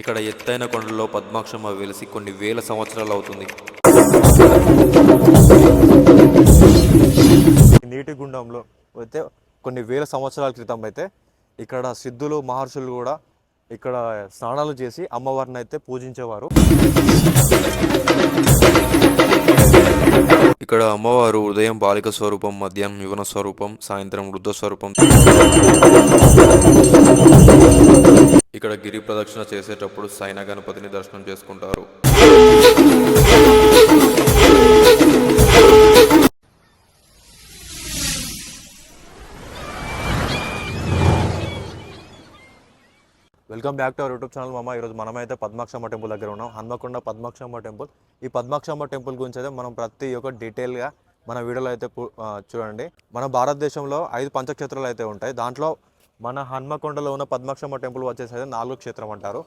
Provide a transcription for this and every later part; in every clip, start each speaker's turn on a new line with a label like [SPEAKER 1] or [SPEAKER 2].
[SPEAKER 1] ఇక్కడ ఎత్తైన కొండల్లో పద్మాక్షమ్మ వెలిసి కొన్ని వేల సంవత్సరాలు అవుతుంది.
[SPEAKER 2] నీటి గుండంలో అయితే కొన్ని వేల సంవత్సరాల క్రితం అయితే ఇక్కడ సిద్ధులు మహర్షులు కూడా ఇక్కడ స్నానాలు చేసి అమ్మవారిని అయితే పూజించేవారు.
[SPEAKER 1] ఇక్కడ అమ్మవారు ఉదయం బాలిక స్వరూపం మధ్యాహ్నం యువన స్వరూపం సాయంత్రం వృద్ధ స్వరూపం. ఇక్కడ గిరి ప్రదక్షిణ చేసేటప్పుడు సైన గణపతిని దర్శనం చేసుకుంటారు.
[SPEAKER 2] Welcome back to our YouTube channel. మామ ఈరోజు మనమైతే పద్మాక్షమ్మ టెంపుల్ దగ్గర ఉన్నాం. హన్మకొండ పద్మాక్షమ్మ టెంపుల్. ఈ పద్మాక్షమ్మ టెంపుల్ గురించి అయితే మనం ప్రతి ఒక్క డీటెయిల్గా మన వీడియోలో అయితే చూడండి. మన భారతదేశంలో ఐదు పంచక్షేత్రాలు అయితే ఉంటాయి. దాంట్లో మన హన్మకొండలో ఉన్న పద్మాక్షమ్మ టెంపుల్ వచ్చేసి అయితే నాలుగు క్షేత్రం అంటారు.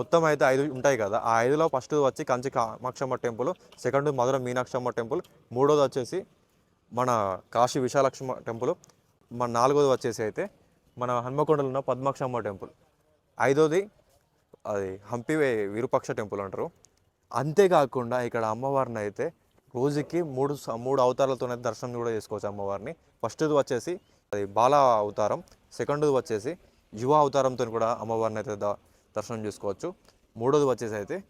[SPEAKER 2] మొత్తం అయితే ఐదు ఉంటాయి కదా. ఆ ఐదులో ఫస్ట్ వచ్చి Kanchi Kamakshamma temple second Madurai Meenakshamma temple మూడోది వచ్చేసి మన కాశీ విశాలక్ష్మ టెంపుల్ మన నాలుగోది వచ్చేసి అయితే మన హన్మకొండలో ఉన్న పద్మాక్షమ్మ టెంపుల్. ఐదోది అది హంపి విరూపాక్ష టెంపుల్ అంటారు. అంతేకాకుండా ఇక్కడ అమ్మవారిని అయితే రోజుకి మూడు స- మూడు అవతారాలతోనే దర్శనం కూడా చేసుకోవచ్చు అమ్మవారిని. ఫస్ట్ది వచ్చేసి అది బాల అవతారం సెకండ్ది వచ్చేసి యువ అవతారంతో కూడా అమ్మవారిని అయితే దర్శనం చేసుకోవచ్చు. మూడోది వచ్చేసి అయితే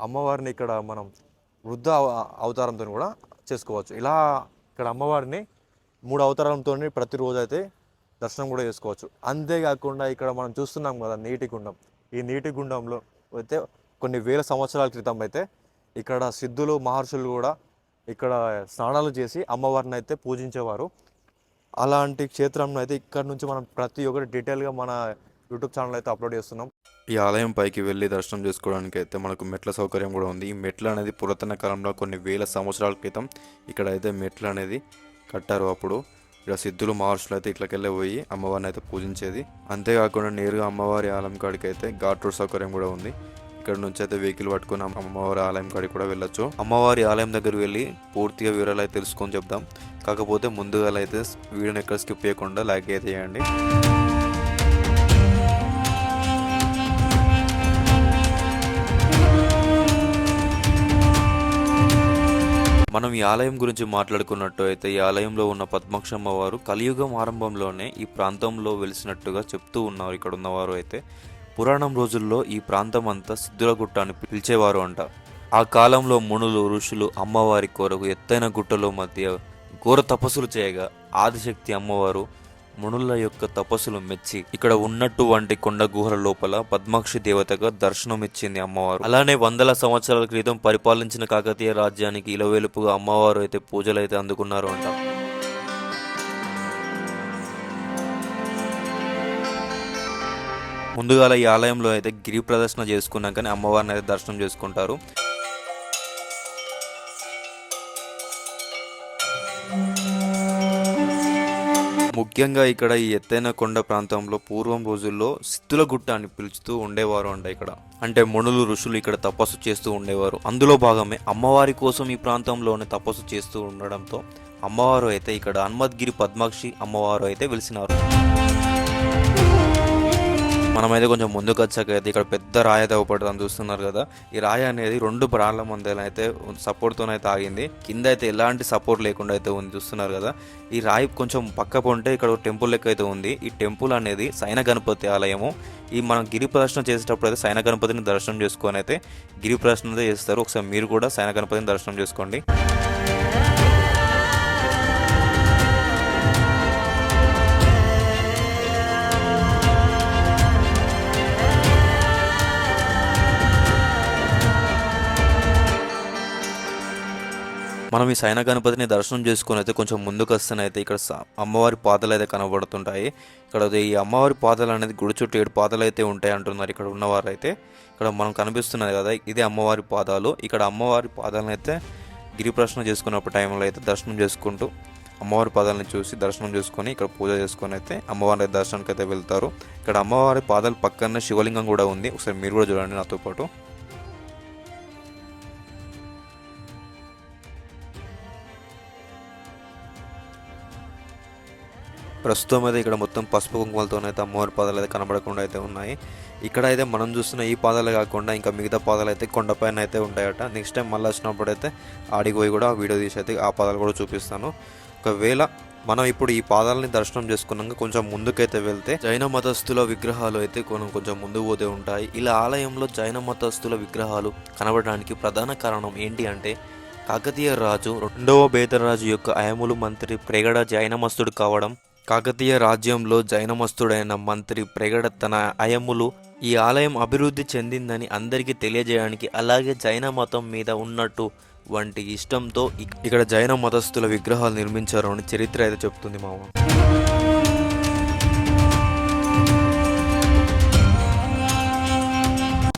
[SPEAKER 2] అమ్మవారిని ఇక్కడ మనం వృద్ధ అవతారంతో కూడా చేసుకోవచ్చు. ఇలా ఇక్కడ అమ్మవారిని మూడు అవతారంతో ప్రతిరోజు అయితే దర్శనం కూడా చేసుకోవచ్చు. అంతేకాకుండా ఇక్కడ మనం చూస్తున్నాం కదా నీటి గుండం. ఈ నీటి గుండంలో అయితే కొన్ని వేల సంవత్సరాల క్రితం అయితే ఇక్కడ సిద్ధులు మహర్షులు కూడా ఇక్కడ స్నానాలు చేసి అమ్మవారిని అయితే పూజించేవారు. అలాంటి క్షేత్రంలో అయితే ఇక్కడ నుంచి మనం ప్రతి ఒక్కటి డీటెయిల్గా మన యూట్యూబ్ ఛానల్ అయితే అప్లోడ్ చేస్తున్నాం.
[SPEAKER 1] ఈ ఆలయం పైకి వెళ్ళి దర్శనం చేసుకోవడానికి అయితే మనకు మెట్ల సౌకర్యం కూడా ఉంది. ఈ మెట్లు అనేది పురాతన కాలంలో కొన్ని వేల సంవత్సరాల క్రితం ఇక్కడ అయితే మెట్లు అనేది కట్టారు అప్పుడు. ఇక్కడ సిద్ధులు మహర్షులు అయితే ఇట్లకెళ్ళి పోయి అమ్మవారిని అయితే పూజించేది. అంతేకాకుండా నేరుగా అమ్మవారి ఆలయం కాడికి అయితే ఘాట్ రోడ్ సౌకర్యం కూడా ఉంది. ఇక్కడ నుంచి అయితే వెహికల్ పట్టుకుని అమ్మవారి ఆలయం కాడికి కూడా వెళ్ళొచ్చు. అమ్మవారి ఆలయం దగ్గర వెళ్ళి పూర్తిగా వివరాలు అయితే తెలుసుకొని చెప్దాం. కాకపోతే ముందుగా అయితే వీడియోని ఎక్కడ స్కిప్ చేయకుండా లైక్ అయితే చేయండి. మనం ఈ ఆలయం గురించి మాట్లాడుకున్నట్టు అయితే ఈ ఆలయంలో ఉన్న పద్మక్షమ్మ వారు కలియుగం ఆరంభంలోనే ఈ ప్రాంతంలో వెలిసినట్టుగా చెప్తూ ఉన్నారు. ఇక్కడ ఉన్నవారు అయితే పురాణం రోజుల్లో ఈ ప్రాంతం అంతా సిద్ధుల గుట్ట అని పిలిచేవారు అంట. ఆ కాలంలో మునులు ఋషులు అమ్మవారి కొరకు ఎత్తైన గుట్టలో మధ్య ఘోర తపస్సులు చేయగా ఆదిశక్తి అమ్మవారు మునుల యొక్క తపస్సులు మెచ్చి ఇక్కడ ఉన్నట్టు వంటి కొండ గుహల లోపల పద్మాక్షి దేవతగా దర్శనమిచ్చింది అమ్మవారు. అలానే వందల సంవత్సరాల క్రితం పరిపాలించిన కాకతీయ రాజ్యానికి ఇలవేలుపుగా అమ్మవారు అయితే పూజలు అయితే అందుకున్నారు అంట. ముందుగా ఈ ఆలయంలో అయితే గిరి ప్రదర్శన చేసుకున్నాకనే అమ్మవారిని అయితే దర్శనం చేసుకుంటారు. ముఖ్యంగా ఇక్కడ ఈ ఎత్తైన కొండ ప్రాంతంలో పూర్వం రోజుల్లో సిద్ధుల గుట్ట అని పిలుచుతూ ఉండేవారు అంట ఇక్కడ. అంటే మునులు ఋషులు ఇక్కడ తపస్సు చేస్తూ ఉండేవారు. అందులో భాగమే అమ్మవారి కోసం ఈ ప్రాంతంలోనే తపస్సు చేస్తూ ఉండడంతో అమ్మవారు అయితే ఇక్కడ హనుమద్గిరి పద్మాక్షి అమ్మవారు అయితే వెలిసినారు. మనమైతే కొంచెం ముందుకు వచ్చాక అయితే ఇక్కడ పెద్ద రాయి అయితే ఒకటి చూస్తున్నారు కదా. ఈ రాయి అనేది రెండు ప్రాణాల మధ్యలో అయితే సపోర్ట్తోనైతే ఆగింది. కింద అయితే ఎలాంటి సపోర్ట్ లేకుండా అయితే ఉంది చూస్తున్నారు కదా. ఈ రాయి కొంచెం పక్క పొంటే ఇక్కడ టెంపుల్ లెక్క అయితే ఉంది. ఈ టెంపుల్ అనేది సైన గణపతి ఆలయము. ఈ మనం గిరి ప్రదర్శన చేసేటప్పుడు అయితే సైన గణపతిని దర్శనం చేసుకొని అయితే గిరి ప్రదర్శన అయితే చేస్తారు. ఒకసారి మీరు కూడా సైన గణపతిని దర్శనం చేసుకోండి. మనం ఈ సైన గణపతిని దర్శనం చేసుకుని అయితే కొంచెం ముందుకు వస్తేనైతే ఇక్కడ స- అమ్మవారి పాదాలు అయితే కనబడుతుంటాయి. ఇక్కడ ఈ అమ్మవారి పాదాలు అనేది గుడి చుట్టూ ఏడు పాదాలు అయితే ఉంటాయి అంటున్నారు ఇక్కడ ఉన్నవారు అయితే ఇక్కడ మనం కనిపిస్తున్నది కదా ఇదే అమ్మవారి పాదాలు. ఇక్కడ అమ్మవారి పాదాలను అయితే గిరిప్రశ్న చేసుకున్నప్పుడు టైంలో అయితే దర్శనం చేసుకుంటూ అమ్మవారి పాదాలను చూసి దర్శనం చేసుకొని ఇక్కడ పూజ చేసుకొని అయితే అమ్మవారి దర్శనానికి అయితే వెళ్తారు. ఇక్కడ అమ్మవారి పాదాల పక్కనే శివలింగం కూడా ఉంది. ఒకసారి మీరు కూడా చూడండి నాతో పాటు. ప్రస్తుతం అయితే ఇక్కడ మొత్తం పసుపు కుంకుమలతోనైతే అమ్మవారి పాదాలు అయితే కనబడకుండా అయితే ఉన్నాయి. ఇక్కడ అయితే మనం చూస్తున్న ఈ పాదాలు కాకుండా ఇంకా మిగతా పాదాలు అయితే కొండపైన అయితే ఉంటాయట. నెక్స్ట్ టైం మళ్ళీ వచ్చినప్పుడు అయితే ఆడిపోయి కూడా వీడియో తీసి అయితే ఆ పాదాలు కూడా చూపిస్తాను. ఒకవేళ మనం ఇప్పుడు ఈ పాదాలని దర్శనం చేసుకున్నాక కొంచెం ముందుకైతే వెళ్తే జైన మతస్థుల విగ్రహాలు అయితే కొంచెం కొంచెం ముందు పోతే ఉంటాయి. ఇలా ఆలయంలో జైన మతస్థుల విగ్రహాలు కనబడడానికి ప్రధాన కారణం ఏంటి అంటే కాకతీయ రాజు రెండవ బేతరాజు యొక్క అయములు మంత్రి ప్రేగడ జైనమస్తుడు కావడం కాకతీయ రాజ్యంలో జైనమస్తుడైన మంత్రి ప్రగడ తన అయములు ఈ ఆలయం అభివృద్ధి చెందిందని అందరికీ తెలియజేయడానికి అలాగే జైన మతం మీద ఉన్నట్టు వంటి ఇష్టంతో ఇక్కడ జైన మతస్థుల విగ్రహాలు నిర్మించారు అని చరిత్ర అయితే చెప్తుంది మామ.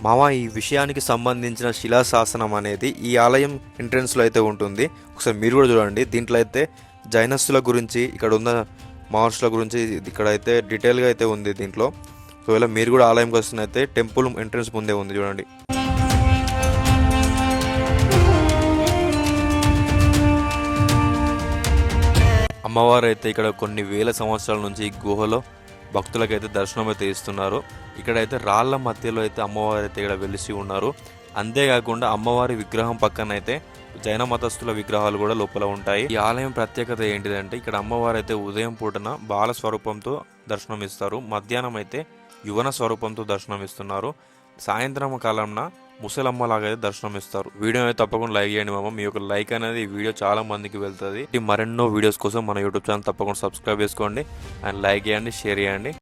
[SPEAKER 1] మామ ఈ విషయానికి సంబంధించిన శిలాశాసనం అనేది ఈ ఆలయం ఎంట్రన్స్లో అయితే ఉంటుంది. ఒకసారి మీరు కూడా చూడండి. దీంట్లో అయితే జైనస్తుల గురించి ఇక్కడ ఉన్న మహర్షుల గురించి ఇక్కడ అయితే డీటెయిల్గా అయితే ఉంది దీంట్లో. ఒకవేళ మీరు కూడా ఆలయంకి వస్తున్నైతే టెంపుల్ ఎంట్రన్స్ ముందే ఉంది చూడండి. అమ్మవారు అయితే ఇక్కడ కొన్ని వేల సంవత్సరాల నుంచి ఈ గుహలో భక్తులకైతే దర్శనం అయితే ఇస్తున్నారు. ఇక్కడైతే రాళ్ళ మధ్యలో అయితే అమ్మవారు అయితే ఇక్కడ వెలిసి ఉన్నారు. అంతేకాకుండా అమ్మవారి విగ్రహం పక్కన అయితే జైన మతస్థుల విగ్రహాలు కూడా లోపల ఉంటాయి. ఈ ఆలయం ప్రత్యేకత ఏంటిదంటే ఇక్కడ అమ్మవారు అయితే ఉదయం పూటన బాల స్వరూపంతో దర్శనం ఇస్తారు. మధ్యాహ్నం అయితే యువన స్వరూపంతో దర్శనం ఇస్తున్నారు. సాయంత్రం కాలంన ముసలమ్మ లాగా అయితే దర్శనం ఇస్తారు. వీడియో అయితే తప్పకుండా లైక్ చేయండి మామ. మీ యొక్క లైక్ అనేది ఈ వీడియో చాలా మందికి వెళ్తుంది. మరెన్నో వీడియోస్ కోసం మన యూట్యూబ్ ఛానల్ తప్పకుండా సబ్స్క్రైబ్ చేసుకోండి. అండ్ లైక్ చేయండి షేర్ చేయండి.